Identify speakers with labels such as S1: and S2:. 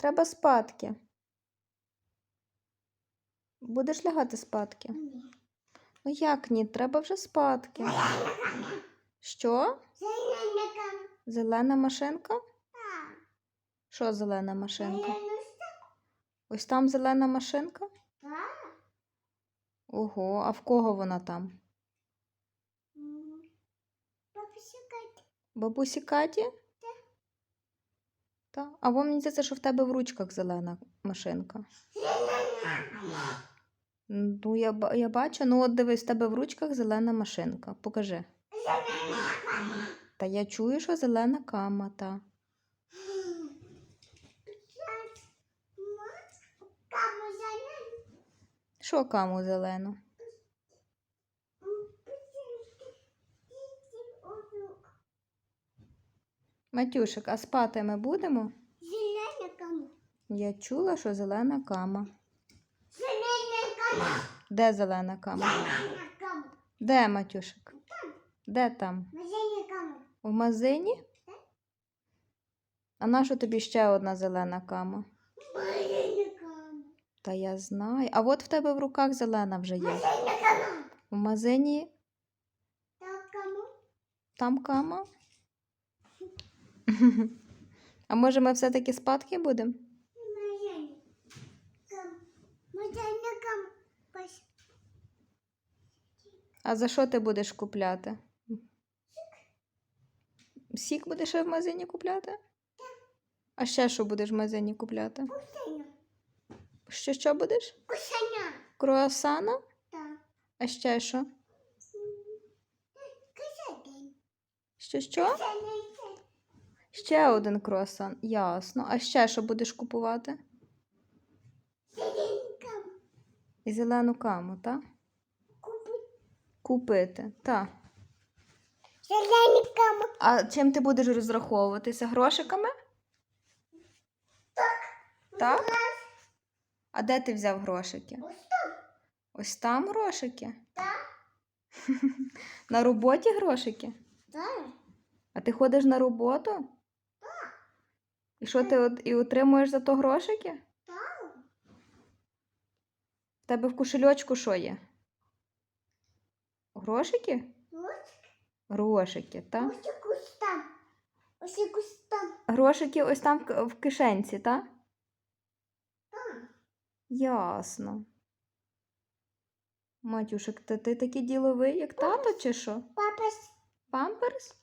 S1: треба спадки. Будеш лягати спадки?
S2: Ні.
S1: Ну як ні? Треба вже спадки. Що?
S2: Зелена.
S1: Зелена машинка?
S2: Так.
S1: Що зелена машинка? Ось там зелена машинка?
S2: Так.
S1: Ого, а в кого вона там?
S2: М. Бабуся Катя.
S1: Бабусі Каті? Так. А мені здається, що в тебе в ручках зелена машинка. Ну, я, я бачу, ну от дивись, в тебе в ручках зелена машинка. Покажи. Та я чую, що зелена кама, та. Що каму зелену? Матюшик, а спати ми будемо?
S2: Зелена кама.
S1: Я чула, що зелена кама.
S2: Зелена кама.
S1: Де зелена кама?
S2: Зелена кама.
S1: Де, Матюшик? Де там?
S2: Зелена кама.
S1: В магазині? А нащо тобі ще одна зелена кама?
S2: Зелена кама.
S1: Та я знаю. А от в тебе в руках зелена вже є.
S2: Зелена кама.
S1: В магазині
S2: Так кому?
S1: там кама. А може ми все-таки спадки будемо? А за що ти будеш купляти? Сік будеш в магазині купляти? А ще що будеш в магазині купляти? Що що будеш?
S2: Кусаня.
S1: Круасана?
S2: Так.
S1: А ще що? Що що? Ще один круасан. Ясно. А ще що будеш купувати? І зелену каму, так?
S2: Купи.
S1: Купити. Так.
S2: Зелена кама.
S1: А чим ти будеш розраховуватися? Грошиками? Так? А де ти взяв грошики?
S2: Ось там.
S1: Ось там грошики.
S2: Так.
S1: На роботі грошики?
S2: Так.
S1: А ти ходиш на роботу? І що ти от, і отримуєш за то грошики?
S2: Так.
S1: В тебе в кошельочку що є? Грошики?
S2: Ось.
S1: Грошики, так?
S2: Ось кустам. Ось кустам.
S1: Грошики ось там в в кишенці, так?
S2: Так.
S1: Ясно. Матюшик, ти, ти такий діловий, як тато, чи що?
S2: Папа
S1: Памперс?